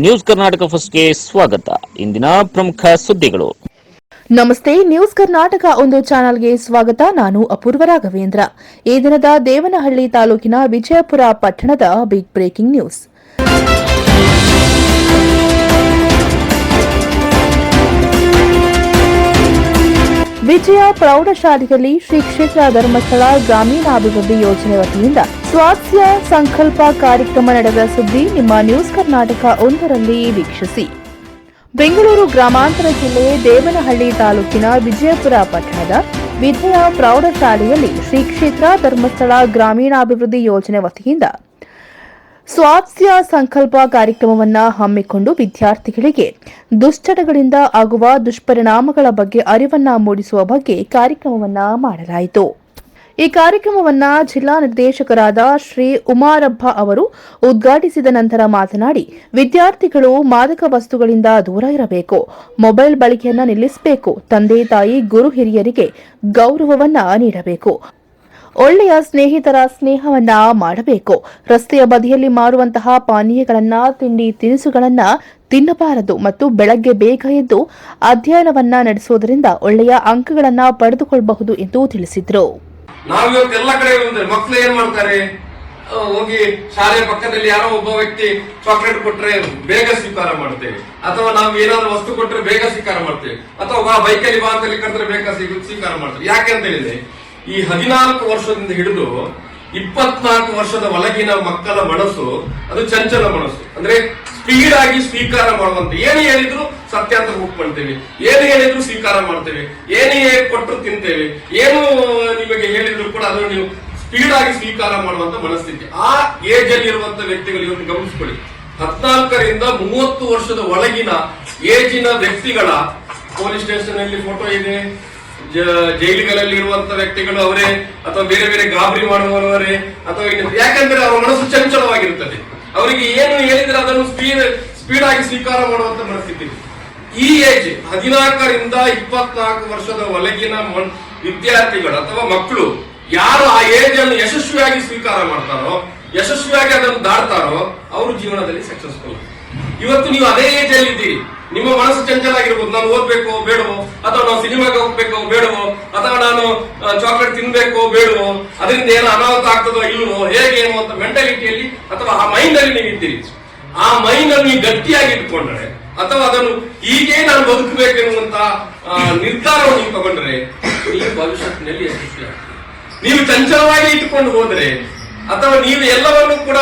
News Karnataka ಫಸ್ಟ್ಗೆ ಸ್ವಾಗತ. ಇಂದಿನ ಪ್ರಮುಖ ಸುದ್ದಿಗಳು. ನಮಸ್ತೆ, ನ್ಯೂಸ್ ಕರ್ನಾಟಕ ಒಂದು ಚಾನೆಲ್ಗೆ ಸ್ವಾಗತ. ನಾನು ಅಪೂರ್ವ ರಾಘವೇಂದ್ರ. ಈ ದಿನದ ದೇವನಹಳ್ಳಿ ತಾಲೂಕಿನ ವಿಜಯಪುರ ಪಟ್ಟಣದ ಬಿಗ್ ಬ್ರೇಕಿಂಗ್ ನ್ಯೂಸ್ ವಿಜಯ ಪ್ರೌಢಶಾಲೆಯಲ್ಲಿ ಶ್ರೀ ಕ್ಷೇತ್ರ ಧರ್ಮಸ್ಥಳ ಗ್ರಾಮೀಣಾಭಿವೃದ್ಧಿ ಯೋಜನೆ ವತಿಯಿಂದ ಸ್ವಾಸ್ಥ್ಯ ಸಂಕಲ್ಪ ಕಾರ್ಯಕ್ರಮ ನಡೆದ ಸುದ್ದಿ ನಿಮ್ಮ ನ್ಯೂಸ್ ಕರ್ನಾಟಕ ಒಂದರಲ್ಲಿ ವೀಕ್ಷಿಸಿ. ಬೆಂಗಳೂರು ಗ್ರಾಮಾಂತರ ಜಿಲ್ಲೆ ದೇವನಹಳ್ಳಿ ತಾಲೂಕಿನ ವಿಜಯಪುರ ಪಟ್ಟಣದ ವಿಜಯ ಪ್ರೌಢಶಾಲೆಯಲ್ಲಿ ಶ್ರೀ ಕ್ಷೇತ್ರ ಧರ್ಮಸ್ಥಳ ಗ್ರಾಮೀಣಾಭಿವೃದ್ಧಿ ಯೋಜನೆ ವತಿಯಿಂದ ಸ್ವಾಸ್ಥ್ಯ ಸಂಕಲ್ಪ ಕಾರ್ಯಕ್ರಮವನ್ನು ಹಮ್ಮಿಕೊಂಡು ವಿದ್ಯಾರ್ಥಿಗಳಿಗೆ ದುಶ್ಚಟಗಳಿಂದ ಆಗುವ ದುಷ್ಪರಿಣಾಮಗಳ ಬಗ್ಗೆ ಅರಿವನ್ನ ಮೂಡಿಸುವ ಬಗ್ಗೆ ಕಾರ್ಯಕ್ರಮವನ್ನ ಮಾಡಲಾಯಿತು. ಈ ಕಾರ್ಯಕ್ರಮವನ್ನ ಜಿಲ್ಲಾ ನಿರ್ದೇಶಕರಾದ ಶ್ರೀ ಉಮಾರಬ್ಬ ಅವರು ಉದ್ಘಾಟಿಸಿದ ನಂತರ ಮಾತನಾಡಿ, ವಿದ್ಯಾರ್ಥಿಗಳು ಮಾದಕ ವಸ್ತುಗಳಿಂದ ದೂರ ಇರಬೇಕು, ಮೊಬೈಲ್ ಬಳಕೆಯನ್ನ ನಿಲ್ಲಿಸಬೇಕು, ತಂದೆ ತಾಯಿ, ಗುರು ಹಿರಿಯರಿಗೆ ಗೌರವವನ್ನ ನೀಡಬೇಕು. ಒಳ್ಳೆಯ ಸ್ನೇಹಿತರ ಸ್ನೇಹವನ್ನ ಮಾಡಬೇಕು. ರಸ್ತೆಯ ಬದಿಯಲ್ಲಿ ಮಾರುವಂತಹ ಪಾನೀಯಗಳನ್ನ, ತಿಂಡಿ ತಿನಿಸುಗಳನ್ನ ತಿನ್ನಬಾರದು ಮತ್ತು ಬೆಳಗ್ಗೆ ಬೇಗ ಎದ್ದು ಅಧ್ಯಯನವನ್ನ ನಡೆಸುವುದರಿಂದ ಒಳ್ಳೆಯ ಅಂಕಗಳನ್ನ ಪಡೆದುಕೊಳ್ಳಬಹುದು ಎಂದು ತಿಳಿಸಿದರು. ಹೋಗಿ ಶಾಲೆ ಪಕ್ಕದಲ್ಲಿ ಯಾರೋ ಒಬ್ಬ ವ್ಯಕ್ತಿ ಚಾಕ್ಲೇಟ್ ಕೊಟ್ರೆ ಬೇಗ ಸ್ವೀಕಾರ ಮಾಡ್ತೇವೆ. ಅಥವಾ ನಾವು ಏನಾದ್ರು ವಸ್ತು ಕೊಟ್ರೆ ಬೇಗ ಸ್ವೀಕಾರ ಮಾಡ್ತೇವೆ. ಅಥವಾ ಬೈಕಲ್ಲಿ ಬಾ ಅಂತಲ್ಲಿ ಕರೆದ್ರೆ ಬೇಗ ಸ್ವೀ- ಸ್ವೀಕಾರ ಮಾಡ್ತೇವೆ. ಯಾಕೆ ಅಂತ ಹೇಳಿದ್ರೆ ಈ ಹದಿನಾಲ್ಕು ವರ್ಷದಿಂದ ಹಿಡಿದು ಇಪ್ಪತ್ನಾಲ್ಕು ವರ್ಷದ ಒಳಗಿನ ಮಕ್ಕಳ ಮನಸ್ಸು, ಅದು ಚಂಚಲ ಮನಸ್ಸು. ಅಂದ್ರೆ ಸ್ಪೀಡ್ ಆಗಿ ಸ್ವೀಕಾರ ಮಾಡುವಂತ. ಏನು ಹೇಳಿದ್ರು ಸತ್ಯ ಅಂತ ಒಪ್ಕೊಳ್ತೇವೆ ಏನು ಹೇಳಿದ್ರು ಸ್ವೀಕಾರ ಮಾಡ್ತೇವೆ. ಏನು ಕೊಟ್ಟರು ತಿಂತೇವೆ. ಏನು ನಿಮಗೆ ಹೇಳಿದ್ರು ಕೂಡ ಅದನ್ನು ನೀವು ಸ್ಪೀಡ್ ಆಗಿ ಸ್ವೀಕಾರ ಮಾಡುವಂತ ಮನಸ್ಥಿತಿ. ಆ ಏಜ್ ಅಲ್ಲಿ ಇರುವಂತ ವ್ಯಕ್ತಿಗಳು ಇವತ್ತು ಗಮನಿಸ್ಕೊಳ್ಳಿ. ಹದಿನಾಲ್ಕರಿಂದ ಮೂವತ್ತು ವರ್ಷದ ಒಳಗಿನ ಏಜಿನ ವ್ಯಕ್ತಿಗಳ ಪೊಲೀಸ್ ಸ್ಟೇಷನ್ ಅಲ್ಲಿ ಫೋಟೋ ಇದೆ. ಜೈಲುಗಳಲ್ಲಿ ಇರುವಂತ ವ್ಯಕ್ತಿಗಳು ಅವರೇ, ಅಥವಾ ಬೇರೆ ಬೇರೆ ಗಾಬರಿ ಮಾಡುವವರೇ, ಅಥವಾ ಯಾಕಂದ್ರೆ ಅವರ ಮನಸ್ಸು ಚಂಚಲವಾಗಿರುತ್ತದೆ ಅವರಿಗೆ ಏನು ಹೇಳಿದ್ರೆ ಅದನ್ನು ಸ್ಪೀಡ್ ಸ್ಪೀಡ್ ಆಗಿ ಸ್ವೀಕಾರ ಮಾಡುವಂತ ಮನಸ್ಥಿತಿ. ಈ ಏಜ್ ಹದಿನಾಲ್ಕರಿಂದ ಇಪ್ಪತ್ನಾಲ್ಕು ವರ್ಷದ ಒಳಗಿನ ವಿದ್ಯಾರ್ಥಿಗಳು ಅಥವಾ ಮಕ್ಕಳು ಯಾರು ಆ ಏಜ್ ಅನ್ನು ಯಶಸ್ವಿಯಾಗಿ ಸ್ವೀಕಾರ ಮಾಡ್ತಾರೋ, ಯಶಸ್ವಿಯಾಗಿ ಅದನ್ನು ದಾಡ್ತಾರೋ ಅವರು ಜೀವನದಲ್ಲಿ ಸಕ್ಸಸ್ಫುಲ್ ಇವತ್ತು ನೀವು ಅದೇ ಏಜ್ ಅಲ್ಲಿ ಇದ್ದೀರಿ. ನಿಮ್ಮ ಮನಸ್ಸು ಚಂಚಲ ಆಗಿರ್ಬೋದು ನಾನು ಓದ್ಬೇಕೋ, ಬೇಡವೋ, ಅಥವಾ ನಾವು ಸಿನಿಮಾಗೆ ಹೋಗ್ಬೇಕೋ, ಬೇಡವೋ, ಅಥವಾ ನಾನು ಚಾಕ್ಲೇಟ್ ತಿನ್ಬೇಕೋ, ಬೇಡವೋ, ಅದರಿಂದ ಏನು ಅನಾಹುತ ಆಗ್ತದೋ ಇಲ್ವೋ, ಹೇಗೆ ಏನು ಅಂತ ಮೆಂಟಾಲಿಟಿಯಲ್ಲಿ ಅಥವಾ ಆ ಮೈಂಡ್ ಅಲ್ಲಿ ನೀವು ಇದ್ದೀರಿ. ಆ ಮೈಂಡ್ ಅನ್ನು ನೀವು ಗಟ್ಟಿಯಾಗಿ ಇಟ್ಕೊಂಡ್ರೆ ಅಥವಾ ಅದನ್ನು ಹೀಗೆ ನಾನು ಬದುಕಬೇಕೆನ್ನುವಂತ ನಿರ್ಧಾರವನ್ನು ನೀವು ತಗೊಂಡ್ರೆ, ನೀವು ಭವಿಷ್ಯತ್ತಿನಲ್ಲಿ ಯಶಸ್ವಿ. ನೀವು ಚಂಚಲವಾಗಿ ಇಟ್ಟುಕೊಂಡು ಹೋದ್ರೆ, ಅಥವಾ ನೀವು ಎಲ್ಲವನ್ನೂ ಕೂಡ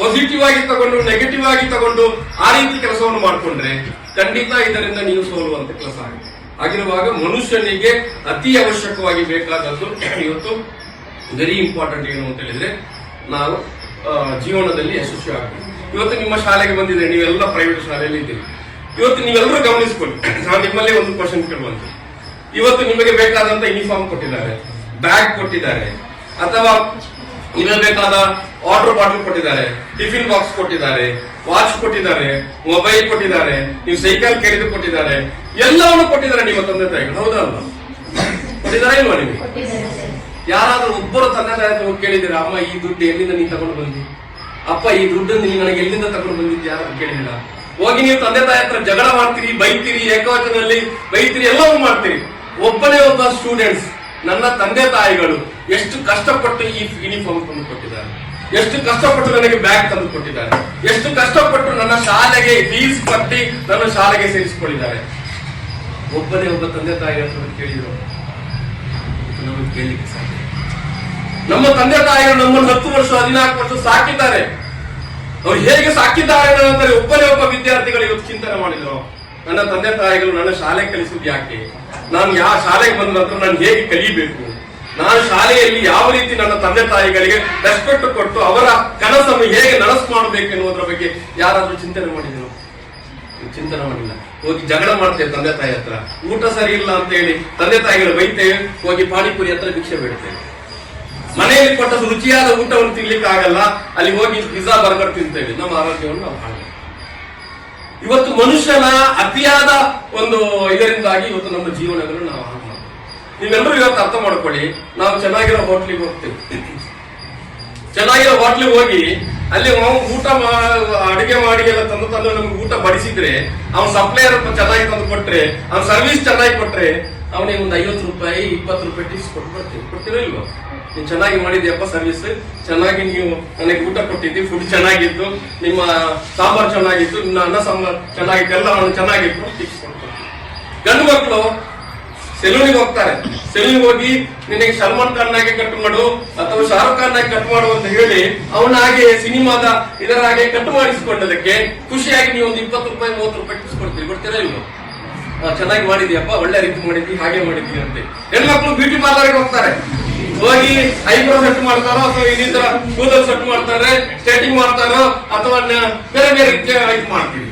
ಪಾಸಿಟಿವ್ ಆಗಿ ತಗೊಂಡು ನೆಗೆಟಿವ್ ಆಗಿ ತಗೊಂಡು ಆ ರೀತಿ ಕೆಲಸವನ್ನು ಮಾಡಿಕೊಂಡ್ರೆ ಖಂಡಿತ ಇದರಿಂದ ನೀವು ಸೋಲುವಂತ ಕೆಲಸ ಆಗಿದೆ ಆಗಿರುವಾಗ ಮನುಷ್ಯನಿಗೆ ಅತಿ ಅವಶ್ಯಕವಾಗಿ ಬೇಕಾದದ್ದು ಇವತ್ತು ವೆರಿ ಇಂಪಾರ್ಟೆಂಟ್ ಏನು ಅಂತ ಹೇಳಿದ್ರೆ ನಾವು ಜೀವನದಲ್ಲಿ ಯಶಸ್ವಿ ಆಗಬೇಕು. ಇವತ್ತು ನಿಮ್ಮ ಶಾಲೆಗೆ ಬಂದಿದೆ ನೀವೆಲ್ಲ ಪ್ರೈವೇಟ್ ಶಾಲೆಯಲ್ಲಿ ಇದ್ದೀರಿ. ಇವತ್ತು ನೀವೆಲ್ಲರೂ ಗಮನಿಸ್ಕೊಳ್ಳಿ. ನಾನು ನಿಮ್ಮಲ್ಲಿ ಒಂದು ಕ್ವಶನ್ ಕೇಳುವಂತ. ಇವತ್ತು ನಿಮಗೆ ಬೇಕಾದಂತ ಯೂನಿಫಾರ್ಮ್ ಕೊಟ್ಟಿದ್ದಾರೆ. ಬ್ಯಾಗ್ ಕೊಟ್ಟಿದ್ದಾರೆ. ಅಥವಾ ನಿಮಗೆ ಬೇಕಾದ ವಾಟರ್ ಬಾಟಲ್ ಕೊಟ್ಟಿದ್ದಾರೆ. ಟಿಫಿನ್ ಬಾಕ್ಸ್ ಕೊಟ್ಟಿದ್ದಾರೆ, ವಾಚ್ ಕೊಟ್ಟಿದ್ದಾರೆ, ಮೊಬೈಲ್ ಕೊಟ್ಟಿದ್ದಾರೆ, ನೀವು ಸೈಕಲ್ ಕೇಳಿದ್ರು ಕೊಟ್ಟಿದ್ದಾರೆ, ಎಲ್ಲವನ್ನು ಕೊಟ್ಟಿದ್ದಾರೆ ನಿಮ್ಮ ತಂದೆ ತಾಯಿಗಳು. ಹೌದಲ್ವಾ ಕೊಟ್ಟಿದ್ದಾರೆ ಇಲ್ವಾ ನಿಮಗೆ ಯಾರಾದ್ರೂ ಒಬ್ಬರು ತಂದೆ ತಾಯಿ ಹೋಗಿ ಕೇಳಿದಿರ ಅಮ್ಮ, ಈ ದುಡ್ಡು ಎಲ್ಲಿಂದ ನೀನು ತಗೊಂಡು ಬಂದಿ? ಅಪ್ಪ, ಈ ದುಡ್ಡನ್ನು ನೀನು ನನಗೆ ಎಲ್ಲಿಂದ ತಗೊಂಡು ಬಂದಿದ್ದೆ ಯಾರು ಕೇಳಿಲ್ಲ ಹೋಗಿ ನೀವು ತಂದೆ ತಾಯಿ ಹತ್ರ ಜಗಳ ಮಾಡ್ತೀರಿ, ಬೈತೀರಿ, ಏಕವಚನದಲ್ಲಿ ಬೈತೀರಿ ಎಲ್ಲವೂ ಮಾಡ್ತೀರಿ. ಒಬ್ಬನೇ ಒಬ್ಬ ಸ್ಟೂಡೆಂಟ್ಸ್ ನನ್ನ ತಂದೆ ತಾಯಿಗಳು ಎಷ್ಟು ಕಷ್ಟಪಟ್ಟು ಈ ಯೂನಿಫಾರ್ಮ್ ಕೊಟ್ಟಿದ್ದಾರೆ. ಎಷ್ಟು ಕಷ್ಟಪಟ್ಟು ನನಗೆ ಬ್ಯಾಗ್ ತಂದು ಕೊಟ್ಟಿದ್ದಾರೆ ಎಷ್ಟು ಕಷ್ಟಪಟ್ಟು ನನ್ನ ಶಾಲೆಗೆ ಫೀಸ್ ಕಟ್ಟಿ ನನ್ನ ಶಾಲೆಗೆ ಸೇರಿಸಿಕೊಂಡಿದ್ದಾರೆ. ಒಬ್ಬನೇ ಒಬ್ಬ ತಂದೆ ತಾಯಿ ಅಂತ ಕೇಳಿದ್ರು. ನಮಗೆ ಕೇಳಲಿಕ್ಕೆ ಸಾಧ್ಯ ನಮ್ಮ ತಂದೆ ತಾಯಿಗಳು ನಮ್ಮನ್ನು ಹತ್ತು ವರ್ಷ, ಹದಿನಾಲ್ಕು ವರ್ಷ ಸಾಕಿದ್ದಾರೆ. ಅವ್ರು ಹೇಗೆ ಸಾಕಿದ್ದಾರೆ ಅನ್ನೋದ್ರೆ ಒಬ್ಬನೇ ಒಬ್ಬ ವಿದ್ಯಾರ್ಥಿಗಳು ಇವತ್ತು ಚಿಂತನೆ ಮಾಡಿದ್ರು. ನನ್ನ ತಂದೆ ತಾಯಿಗಳು ನನ್ನ ಶಾಲೆ ಕಲಿಸುವುದು ಯಾಕೆ? ನಾನು ಯಾವ ಶಾಲೆಗೆ ಬಂದ ನಂತರ ನಾನು ಹೇಗೆ ಕಲಿಬೇಕು? ನಾನು ಶಾಲೆಯಲ್ಲಿ ಯಾವ ರೀತಿ ನನ್ನ ತಂದೆ ತಾಯಿಗಳಿಗೆ ರೆಸ್ಪೆಕ್ಟ್ ಕೊಟ್ಟು ಅವರ ಕನಸನ್ನು ಹೇಗೆ ನನಸು ಮಾಡಬೇಕು ಎನ್ನುವುದರ ಬಗ್ಗೆ ಯಾರಾದರೂ ಚಿಂತನೆ ಮಾಡಿದ್ರು ಚಿಂತನೆ ಮಾಡಿಲ್ಲ. ಹೋಗಿ ಜಗಳ ಮಾಡ್ತೇವೆ ತಂದೆ ತಾಯಿ ಹತ್ರ. ಊಟ ಸರಿ ಇಲ್ಲ ಅಂತ ಹೇಳಿ ತಂದೆ ತಾಯಿಗಳು ಬೈತೇವೆ ಹೋಗಿ ಪಾನಿಪುರಿ ಹತ್ರ ಭಿಕ್ಷೆ ಬೇಡ್ತೇವೆ. ಮನೆಯಲ್ಲಿ ಕೊಟ್ಟ ರುಚಿಯಾದ ಊಟವನ್ನು ತಿನ್ಲಿಕ್ಕೆ ಆಗಲ್ಲ. ಅಲ್ಲಿ ಹೋಗಿ ಪಿಜ್ಜಾ ಬರ್ಗರ್ ತಿಂತೇವೆ. ನಮ್ಮ ಆರೋಗ್ಯವನ್ನು ನಾವು ಹಾಳು ಇವತ್ತು ಮನುಷ್ಯನ ಅತಿಯಾದ ಒಂದು ಇದರಿಂದಾಗಿ ಇವತ್ತು ನಮ್ಮ ಜೀವನಗಳು ನಾವು ನೀವೆಲ್ಲರೂ ಇವತ್ತು ಅರ್ಥ ಮಾಡ್ಕೊಳ್ಳಿ. ನಾವು ಚೆನ್ನಾಗಿರೋ ಹೋಟ್ಲಿಗೆ ಹೋಗ್ತೀವಿ. ಚೆನ್ನಾಗಿರೋ ಹೋಟ್ಲಿಗೆ ಹೋಗಿ ಅಲ್ಲಿ ನಾವು ಊಟ ಅಡಿಗೆ ಮಾಡಿ ಎಲ್ಲ ತಂದು ತಂದು ನಮ್ಗೆ ಊಟ ಬಡಿಸಿದ್ರೆ, ಅವ್ನ ಸಪ್ಲೈಯರ್ ಚೆನ್ನಾಗಿ ತಂದು ಕೊಟ್ರೆ, ಅವ್ನ ಸರ್ವಿಸ್ ಚೆನ್ನಾಗಿ ಕೊಟ್ರೆ, ಅವನಿಗೆ ಒಂದು ಐವತ್ತು ರೂಪಾಯಿ, ಇಪ್ಪತ್ತು ರೂಪಾಯಿ ಟೀಸ್ ಕೊಟ್ಟು ಬರ್ತೀವಿ ಕೊಡ್ತೀರೋ ನೀವು ನೀನ್ ಚೆನ್ನಾಗಿ ಮಾಡಿದ್ಯಪ್ಪ ಸರ್ವಿಸ್ ಚೆನ್ನಾಗಿ ನೀವು ನನಗೆ ಊಟ ಕೊಟ್ಟಿದ್ದಿ ಫುಡ್ ಚೆನ್ನಾಗಿತ್ತು, ನಿಮ್ಮ ಸಾಂಬಾರ್ ಚೆನ್ನಾಗಿತ್ತು, ನಿಮ್ಮ ಅನ್ನ ಸಾಂಬಾರ್ ಚೆನ್ನಾಗಿತ್ತು, ಎಲ್ಲ ಚೆನ್ನಾಗಿತ್ತು ಟಿಪ್ಸ್ ಕೊಡ್ತಾರೆ ಗಂಡು ಮಕ್ಕಳು ಸೆಲೂನಿಗೆ ಹೋಗ್ತಾರೆ. ಸೆಲೂನಿಗೆ ಹೋಗಿ ನಿನಗೆ ಸಲ್ಮಾನ್ ಖಾನ್ ಆಗಿ ಕಟ್ ಮಾಡು ಅಥವಾ ಶಾರುಖ್ ಖಾನ್ ಆಗಿ ಕಟ್ ಮಾಡು ಅಂತ ಹೇಳಿ ಅವನ ಹಾಗೆ ಸಿನಿಮಾದ ಇದರ ಹಾಗೆ ಕಟ್ ಮಾಡಿಸಿಕೊಂಡದಕ್ಕೆ ಖುಷಿಯಾಗಿ ನೀವು ಒಂದು ಇಪ್ಪತ್ತು ರೂಪಾಯಿ, ಮೂವತ್ತು ರೂಪಾಯಿ ಕಿಸ್ಕೊಡ್ತೀವಿ ಕೊಡ್ತೀವಿ ಕೊಡ್ತೀರಾ ಇಲ್ವೋ ಚೆನ್ನಾಗಿ ಮಾಡಿದ್ಯಪ್ಪ, ಒಳ್ಳೆ ರೀತಿ ಮಾಡಿದ್ವಿ, ಹಾಗೆ ಮಾಡಿದ್ವಿ ಅಂತ. ಹೆಣ್ಮಕ್ಳು ಬ್ಯೂಟಿ ಪಾರ್ಲರ್ಗೆ ಹೋಗ್ತಾರೆ. ಹೋಗಿ ಐಬ್ರೋ ಸೆಟ್ ಮಾಡ್ತಾರೋ ಅಥವಾ ಇನ್ನಿತರ ಕೂದಲು ಸೆಟ್ ಮಾಡ್ತಾರೆ ಸ್ಟೇಟಿಂಗ್ ಮಾಡ್ತಾರೋ ಅಥವಾ ಬೇರೆ ಬೇರೆ ರೀತಿಯ ಇದು ಮಾಡ್ತೀವಿ.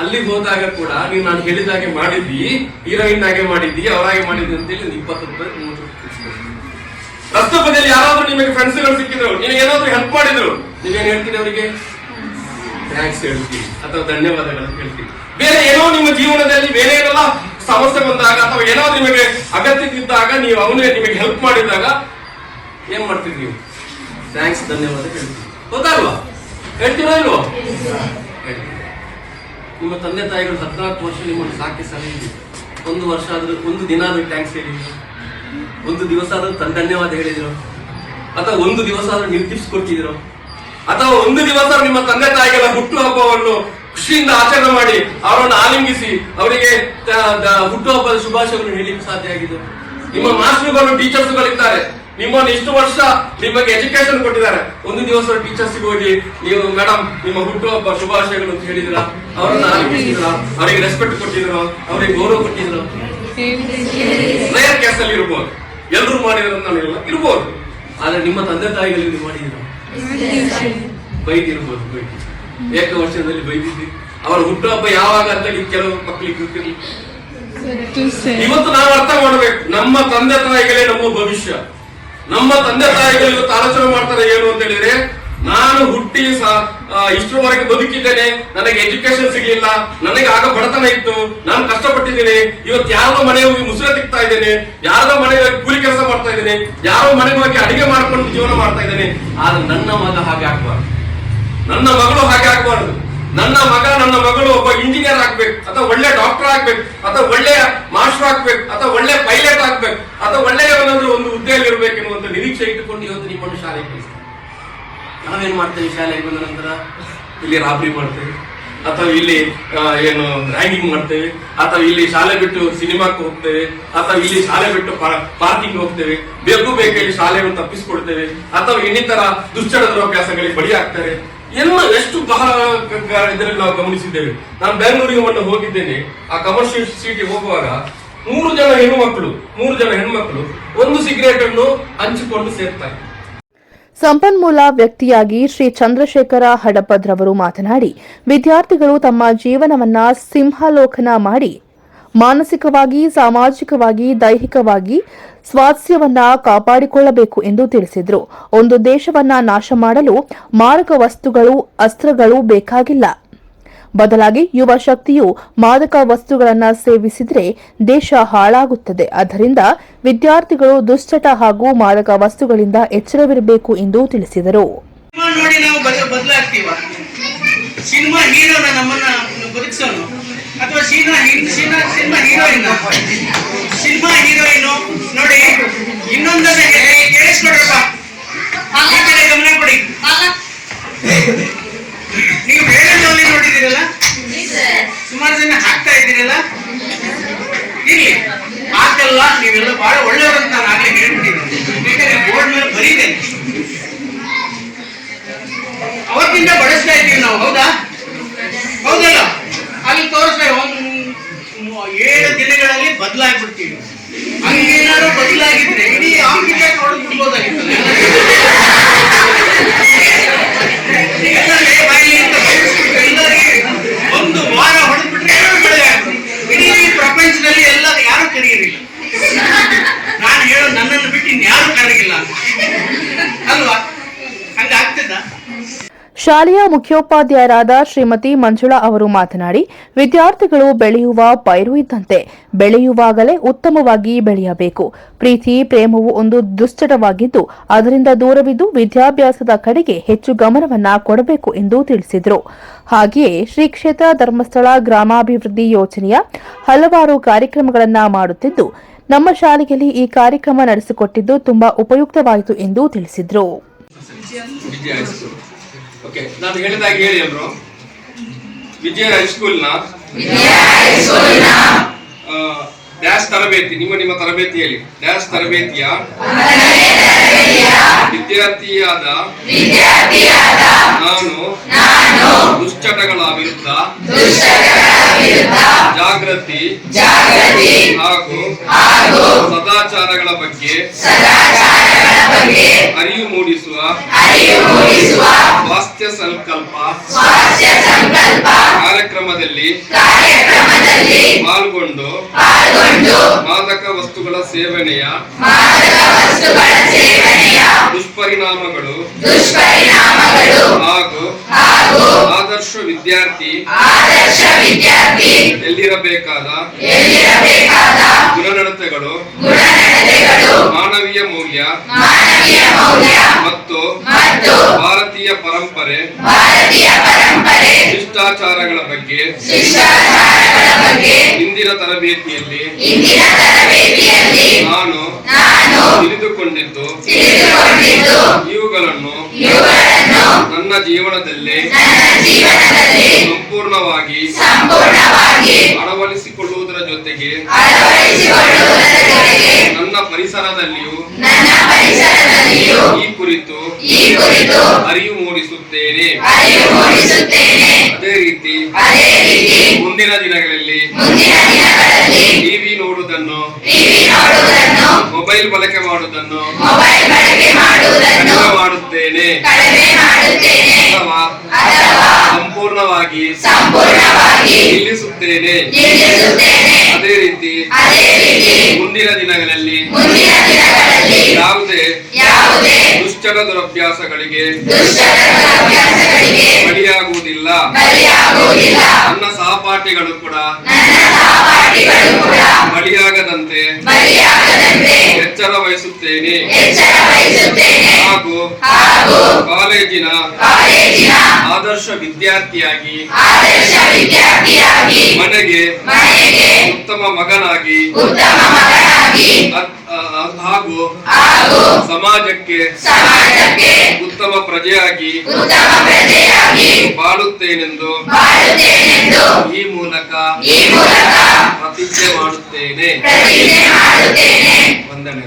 ಅಲ್ಲಿಗೆ ಹೋದಾಗ ಕೂಡ ನೀವು ನಾನು ಹೇಳಿದಾಗೆ ಮಾಡಿದ್ದಿ ಹೀರೋಯಿನ್ ಹಾಗೆ ಮಾಡಿದ್ವಿ ಅವರಾಗೆ ಮಾಡಿದ್ದಿ ಅಂತೇಳಿ ಹೇಳಿ ಇಪ್ಪತ್ತು ರೂಪಾಯಿ ಮೂವತ್ತು. ರಸ್ತೆ ಬದಿಯಲ್ಲಿ ಯಾರಾದ್ರೂ ನಿಮಗೆ ಫ್ರೆಂಡ್ಸ್ಗಳು ಸಿಕ್ಕಿದ್ರು ನಿಮಗೆ ಏನಾದ್ರೂ ಹೆಲ್ಪ್ ಮಾಡಿದ್ರು ನೀವೇನು ಹೇಳ್ತೀರಿ ಅವರಿಗೆ? ಥ್ಯಾಂಕ್ಸ್ ಹೇಳ್ತೀವಿ ಅಥವಾ ಧನ್ಯವಾದಗಳನ್ನು ಹೇಳ್ತೀನಿ ಬೇರೆ ಏನೋ ನಿಮ್ಮ ಜೀವನದಲ್ಲಿ ಬೇರೆ ಏನೆಲ್ಲ ಸಮಸ್ಯೆ ಬಂದಾಗ ಅಥವಾ ಏನಾದ್ರು ನಿಮಗೆ ಅಗತ್ಯವಿದ್ದಾಗ ನೀವು ಅವನೇ ನಿಮಗೆ ಹೆಲ್ಪ್ ಮಾಡಿದಾಗ ಏನ್ ಮಾಡ್ತೀರಿ ನೀವು? ಥ್ಯಾಂಕ್ಸ್ ಧನ್ಯವಾದ ಹೇಳ್ತೀವಿ. ಗೊತ್ತಲ್ವಾ ಹೇಳ್ತೀರೋ ಇಲ್ವಾ? ಹೇಳ್ತೀವಿ. ನಿಮ್ಮ ತಂದೆ ತಾಯಿಗಳು ಹದಿನಾಲ್ಕು ವರ್ಷ ನಿಮ್ಮನ್ನು ಸಾಕಿ ಸಲಹಿದೆ ಒಂದು ವರ್ಷ ಆದರೂ ಒಂದು ದಿನ ಆದರೂ ಟ್ಯಾಂಕ್ಸ್ ಹೇಳಿದ್ರು. ಒಂದು ದಿವಸ ಆದರೂ ತನ್ನ ಧನ್ಯವಾದ ಹೇಳಿದ್ರು. ಅಥವಾ ಒಂದು ದಿವಸ ಆದರೂ ನೀವು ಟಿಪ್ಸ್ ಕೊಟ್ಟಿದ್ರು ಅಥವಾ ಒಂದು ದಿವಸ ನಿಮ್ಮ ತಂದೆ ತಾಯಿಗಳ ಹುಟ್ಟುಹಬ್ಬವನ್ನು ಖುಷಿಯಿಂದ ಆಚರಣೆ ಮಾಡಿ ಅವರನ್ನು ಆಲಿಂಗಿಸಿ ಅವರಿಗೆ ಹುಟ್ಟುಹಬ್ಬದ ಶುಭಾಶಯವನ್ನು ಹೇಳಲಿಕ್ಕೆ ಸಾಧ್ಯ ಆಗಿದೆ ನಿಮ್ಮ ಮಾಸ್ಟರ್ಗಳು ಟೀಚರ್ಸ್ಗಳಿದ್ದಾರೆ ನಿಮ್ಮನ್ನು ಇಷ್ಟು ವರ್ಷ ನಿಮಗೆ ಎಜುಕೇಶನ್ ಕೊಟ್ಟಿದ್ದಾರೆ. ಒಂದು ದಿವಸ ಟೀಚರ್ಸ್ ಹೋಗಿ ನೀವು ಮೇಡಮ್ ನಿಮ್ಮ ಹುಟ್ಟುಹಬ್ಬ ಶುಭಾಶಯಗಳು ಅಂತ ಹೇಳಿದ್ರ ಅವರನ್ನ ಆಲಿಂಗಿಸಿದ್ರ ಅವರಿಗೆ ರೆಸ್ಪೆಕ್ಟ್ ಕೊಟ್ಟಿದ್ರು ಅವರಿಗೆ ಗೌರವ ಕೊಟ್ಟಿದ್ರು ರೇರ್ ಕೇಸ್ ಅಲ್ಲಿ ಇರ್ಬೋದು. ಎಲ್ಲರೂ ಮಾಡಿದ್ರು ನಾನು ಇರ್ಬೋದು. ಆದ್ರೆ ನಿಮ್ಮ ತಂದೆ ತಾಯಿಗಳು ನೀವು ಮಾಡಿದ್ರು ಬೈದಿರ್ಬೋದು ಬೈದಿ ಏಕ ವರ್ಷದಲ್ಲಿ ಬೈದಿದ್ದಿ. ಅವರ ಹುಟ್ಟುಹಬ್ಬ ಯಾವಾಗ ಅಂತ ಹೇಳಿ ಕೆಲವು ಮಕ್ಕಳಿಗೆ ಇವತ್ತು ನಾವು ಅರ್ಥ ಮಾಡಬೇಕು. ನಮ್ಮ ತಂದೆ ತಾಯಿಗಳೇ ನಮ್ಮ ಭವಿಷ್ಯ. ನಮ್ಮ ತಂದೆ ತಾಯಿಗಳು ಇವತ್ತು ಆಲೋಚನೆ ಮಾಡ್ತಾರೆ ಏನು ಅಂತ ಹೇಳಿದ್ರೆ, ನಾನು ಹುಟ್ಟಿ ಇಷ್ಟರವರೆಗೆ ಬದುಕಿದ್ದೇನೆ, ನನಗೆ ಎಜುಕೇಶನ್ ಸಿಗ್ಲಿಲ್ಲ, ನನಗೆ ಆಗ ಬಡತನ ಇತ್ತು, ನಾನು ಕಷ್ಟಪಟ್ಟಿದ್ದೇನೆ, ಇವತ್ತು ಯಾರೋ ಮನೆ ಹೋಗಿ ಮುಸುರೆ ತಿಕ್ತಾ ಇದ್ದೇನೆ ಯಾರೋ ಮನೆ ಹೋಗಿ ಕೂಲಿ ಕೆಲಸ ಮಾಡ್ತಾ ಇದ್ದೇನೆ, ಯಾರೋ ಮನೆ ಹೋಗಿ ಅಡಿಗೆ ಮಾಡ್ಕೊಂಡು ಜೀವನ ಮಾಡ್ತಾ ಇದ್ದೇನೆ, ಆದ್ರೆ ನನ್ನ ಮಗ ಹಾಗೆ ಆಗ್ಬಾರ್ದು. ನನ್ನ ಮಗಳು ನನ್ನ ಮಗ, ನನ್ನ ಮಗಳು ಒಬ್ಬ ಇಂಜಿನಿಯರ್ ಆಗ್ಬೇಕು, ಅಥವಾ ಒಳ್ಳೆ ಡಾಕ್ಟರ್ ಆಗ್ಬೇಕು, ಅಥವಾ ಒಳ್ಳೆಯ ಮಾಸ್ಟರ್ ಆಗ್ಬೇಕು, ಅಥವಾ ಒಳ್ಳೆ ಪೈಲಟ್ ಆಗ್ಬೇಕು, ಅಥವಾ ಒಳ್ಳೆಯ ಒಂದು ಹುದ್ದೆಯಲ್ಲಿ ಇರಬೇಕು ಎನ್ನುವಂತ ನಿರೀಕ್ಷೆ ಇಟ್ಟುಕೊಂಡು ಇವತ್ತು ನಿಮ್ಮನ್ನು ಶಾಲೆಗೆ ಕಳಿಸ್ತಾರೆ ನಾವೇನ್ ಮಾಡ್ತೇವೆ ಶಾಲೆಗೆ ಬಂದ ನಂತರ? ಇಲ್ಲಿ ರಾಬರಿ ಮಾಡ್ತೇವೆ, ಅಥವಾ ಇಲ್ಲಿ ಏನು ರ್ಯಾಗಿಂಗ್ ಮಾಡ್ತೇವೆ, ಅಥವಾ ಇಲ್ಲಿ ಶಾಲೆ ಬಿಟ್ಟು ಸಿನಿಮಾಕ್ಕೆ ಹೋಗ್ತೇವೆ, ಅಥವಾ ಇಲ್ಲಿ ಶಾಲೆ ಬಿಟ್ಟು ಪಾರ್ಕಿಂಗ್ ಹೋಗ್ತೇವೆ, ಬೇಕು ಬೇಕಲ್ಲಿ ಶಾಲೆಯನ್ನು ತಪ್ಪಿಸಿಕೊಡ್ತೇವೆ, ಅಥವಾ ಇನ್ನಿತರ ದುಶ್ಚಡದ ಅಭ್ಯಾಸಗಳಿಗೆ ಬಲಿಯಾಗ್ತಾರೆ ಎಲ್ಲ ಎಷ್ಟು ಬಹಳ ಇದರಲ್ಲಿ ನಾವು ಗಮನಿಸಿದ್ದೇವೆ. ನಾನು ಬೆಂಗಳೂರಿಗೆ ಮೊನ್ನೆ ಹೋಗಿದ್ದೇನೆ. ಆ ಕಮರ್ಷಿಯಲ್ ಸಿಟಿ ಹೋಗುವಾಗ ಮೂರು ಜನ ಹೆಣ್ಣುಮಕ್ಕಳು ಮೂರು ಜನ ಹೆಣ್ಮಕ್ಳು ಒಂದು ಸಿಗರೇಟ್ ಅನ್ನು ಹಂಚಿಕೊಂಡು ಸೇರ್ತಾರೆ ಸಂಪನ್ಮೂಲ ವ್ಯಕ್ತಿಯಾಗಿ ಶ್ರೀ ಚಂದ್ರಶೇಖರ ಹಡಪದ್ರವರು ಮಾತನಾಡಿ, ವಿದ್ಯಾರ್ಥಿಗಳು ತಮ್ಮ ಜೀವನವನ್ನ ಸಿಂಹಲೋಕನ ಮಾಡಿ ಮಾನಸಿಕವಾಗಿ, ಸಾಮಾಜಿಕವಾಗಿ, ದೈಹಿಕವಾಗಿ ಸ್ವಾಸ್ಥ್ಯವನ್ನ ಕಾಪಾಡಿಕೊಳ್ಳಬೇಕು ಎಂದು ತಿಳಿಸಿದರು. ಒಂದು ದೇಶವನ್ನ ನಾಶ ಮಾಡಲು ಮಾರಕ ವಸ್ತುಗಳು, ಅಸ್ತ್ರಗಳು ಬೇಕಾಗಿಲ್ಲ. ಬದಲಾಗಿ ಯುವ ಶಕ್ತಿಯು ಮಾದಕ ವಸ್ತುಗಳನ್ನು ಸೇವಿಸಿದರೆ ದೇಶ ಹಾಳಾಗುತ್ತದೆ. ಆದ್ದರಿಂದ ವಿದ್ಯಾರ್ಥಿಗಳು ದುಶ್ಚಟ ಹಾಗೂ ಮಾದಕ ವಸ್ತುಗಳಿಂದ ಎಚ್ಚರವಿರಬೇಕು ಎಂದು ತಿಳಿಸಿದರು. ಬದುಕಿಸೋನು ಅಥವಾ cinema cinema cinema heroine cinema heroine ನೋಡಿ ಇನ್ನೊಂದನ್ನ ಹೇಳಿ ಕೇಳಿಸ್ಕೊಡ್ರಪ್ಪ. ಈ ಕಡೆ ಗಮನ ಕೊಡಿ. ನೀವು ಬೇರೆ ಜೋಲಿ ನೋಡಿದಿರಲ್ಲ ಸುಮಾರು ಜನ ಹಾಕ್ತಾ ಇದ್ದೀರಲ್ಲ? ಇರ್ಲಿ. ಹಾಕಲ್ಲ ನೀವೆಲ್ಲ ಬಹಳ ಒಳ್ಳೆಯವರು ಅಂತ ನಾನು ಆಗ್ಲೇ ಹೇಳ್ಬಿಟ್ಟಿದ್ದೀನಿ ಬೇಕಾದ್ರೆ ಬೋರ್ಡ್ ಮೇಲೆ ಬರೀದೇನೆ ಅವತ್ತಿಂದ ಬಳಸ್ತಾ ಇದ್ದೀವಿ ನಾವು ಹೌದಾ ಹೌದಲ್ಲ ಅಲ್ಲಿ ತೋರಿಸ್ತಾ ಒಂದು ಏಳು ದಿನಗಳಲ್ಲಿ ಬದಲಾಗ್ಬಿಡ್ತೀವಿ ಹಂಗೇನಾದ್ರು ಬದಲಾಗಿದ್ರೆ ಇಡೀ ಆಫ್ರಿಕಾ ನೋಡಕ್ ಶಾಲೆಯ ಮುಖ್ಯೋಪಾಧ್ಯಾಯರಾದ ಶ್ರೀಮತಿ ಮಂಜುಳಾ ಅವರು ಮಾತನಾಡಿ ವಿದ್ಯಾರ್ಥಿಗಳು ಬೆಳೆಯುವ ಪೈರು ಇದ್ದಂತೆ ಬೆಳೆಯುವಾಗಲೇ ಉತ್ತಮವಾಗಿ ಬೆಳೆಯಬೇಕು. ಪ್ರೀತಿ, ಪ್ರೇಮವು ಒಂದು ದುಶ್ಚಟವಾಗಿದ್ದು, ಅದರಿಂದ ದೂರವಿದ್ದು ವಿದ್ಯಾಭ್ಯಾಸದ ಕಡೆಗೆ ಹೆಚ್ಚು ಗಮನವನ್ನ ಕೊಡಬೇಕು ಎಂದು ತಿಳಿಸಿದರು. ಹಾಗೆಯೇ ಶ್ರೀ ಕ್ಷೇತ್ರ ಧರ್ಮಸ್ಥಳ ಗ್ರಾಮಾಭಿವೃದ್ಧಿ ಯೋಜನೆಯ ಹಲವಾರು ಕಾರ್ಯಕ್ರಮಗಳನ್ನು ಮಾಡುತ್ತಿದ್ದು, ನಮ್ಮ ಶಾಲೆಯಲ್ಲಿ ಈ ಕಾರ್ಯಕ್ರಮ ನಡೆಸಿಕೊಟ್ಟಿದ್ದು ತುಂಬಾ ಉಪಯುಕ್ತವಾಯಿತು ಎಂದು ತಿಳಿಸಿದರು. ವಿಜಯ ಹೈಸ್ಕೂಲ್ ಓಕೆ ನಾನು ಹೇಳಿದಾಗ ಹೇಳಿ ಎಲ್ರು ವಿಜಯ ಹೈಸ್ಕೂಲ್ನ ಆ, ಡ್ಯಾಶ್ ತರಬೇತಿ ನಿಮ್ಮ ನಿಮ್ಮ ತರಬೇತಿಯಲ್ಲಿ. ಡ್ಯಾಶ್ ತರಬೇತಿಯ ವಿದ್ಯಾರ್ಥಿಯಾದ ನಾನು ದುಶ್ಚಟಗಳ ವಿರುದ್ಧ ಜಾಗೃತಿ ಹಾಗೂ ಸದಾಚಾರಗಳ ಬಗ್ಗೆ ಅರಿವು ಮೂಡಿಸುವ ಸ್ವಾಸ್ಥ್ಯ ಸಂಕಲ್ಪ ಕಾರ್ಯಕ್ರಮದಲ್ಲಿ ಪಾಲ್ಗೊಂಡು ಮಾದಕ ವಸ್ತುಗಳ ಸೇವನೆಯ ದುಷ್ಪರಿಣಾಮಗಳು. ಹಾಗೂ ಆದರ್ಶ ವಿದ್ಯಾರ್ಥಿ. ಎಲ್ಲಿರಬೇಕಾದ ಗುಣನಡತೆಗಳು ಮಾನವೀಯ ಮೌಲ್ಯ ಮಾನವೀಯ ಮೌಲ್ಯ ಮತ್ತು ಮತ್ತು ಭಾರತೀಯ ಪರಂಪರೆ ಭಾರತೀಯ ಪರಂಪರೆ ಶಿಷ್ಟಾಚಾರಗಳ ಬಗ್ಗೆ ಇಂದಿನ ತರಬೇತಿಯಲ್ಲಿ ನಾನು ನಾನು ತಿಳಿದುಕೊಂಡಿದ್ದು ಇವುಗಳನ್ನು ನನ್ನ ಜೀವನದಲ್ಲಿ ಸಂಪೂರ್ಣವಾಗಿ ಅಳವಡಿಸಿಕೊಳ್ಳುವುದರ ಜೊತೆಗೆ ನನ್ನ ಪರಿಸರದಲ್ಲಿಯೂ ಈ ಕುರಿತು ಅರಿವು ಮೂಡಿಸುತ್ತೇನೆ. ಅದೇ ರೀತಿ ಮುಂದಿನ ದಿನಗಳಲ್ಲಿ ಟಿವಿ ನೋಡುವುದನ್ನು ಮೊಬೈಲ್ ಬಳಕೆ ಮಾಡುವುದನ್ನು ಕಡಿಮೆ ಮಾಡುತ್ತೇನೆ. ಅಥವಾ ಸಂಪೂರ್ಣವಾಗಿ ನಿಲ್ಲಿಸುತ್ತೇನೆ. ಅದೇ ರೀತಿ ಮುಂದಿನ ದಿನಗಳಲ್ಲಿ ಯಾವುದೇ ದುಶ್ಚಟ ದುರಭ್ಯಾಸಗಳಿಗೆ ಬಲಿಯಾಗುವುದಿಲ್ಲ. ನನ್ನ ಸಹಪಾಠಿಗಳು ಕೂಡ ಬಲಿಯಾಗದಂತೆ ಎಚ್ಚರ ವಹಿಸುತ್ತೇನೆ. ಹಾಗೂ ಕಾಲೇಜಿನ ಆದರ್ಶ ವಿದ್ಯಾರ್ಥಿಯಾಗಿ ಉತ್ತಮ ಮಗನಾಗಿ ಹಾಗೂ ಸಮಾಜಕ್ಕೆ ಉತ್ತಮ ಪ್ರಜೆಯಾಗಿ ಬಾಳುತ್ತೇನೆಂದು ಈ ಮೂಲಕ ಪ್ರತಿಜ್ಞೆ ಮಾಡುತ್ತೇನೆ. ವಂದನೆ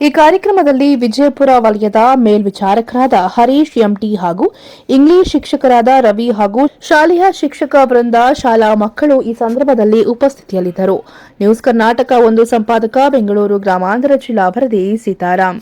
ಈ ಕಾರ್ಯಕ್ರಮದಲ್ಲಿ ವಿಜಯಪುರ ವಲಯದ ಮೇಲ್ವಿಚಾರಕರಾದ ಹರೀಶ್ ಎಂಟಿ ಹಾಗೂ ಇಂಗ್ಲಿಷ್ ಶಿಕ್ಷಕರಾದ ರವಿ ಹಾಗೂ ಶಾಲೆಯ ಶಿಕ್ಷಕ ವೃಂದ ಶಾಲಾ ಮಕ್ಕಳು ಈ ಸಂದರ್ಭದಲ್ಲಿ ಉಪಸ್ಥಿತಿಯಲ್ಲಿದ್ದರು. ನ್ಯೂಸ್ ಕರ್ನಾಟಕ ಒಂದು ಸಂಪಾದಕ, ಬೆಂಗಳೂರು ಗ್ರಾಮಾಂತರ ಜಿಲ್ಲಾ ವರದಿ ಸೀತಾರಾಮ್